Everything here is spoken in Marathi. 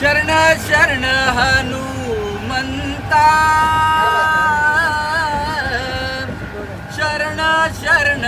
शरण शरण हनुमंता। शरण शरण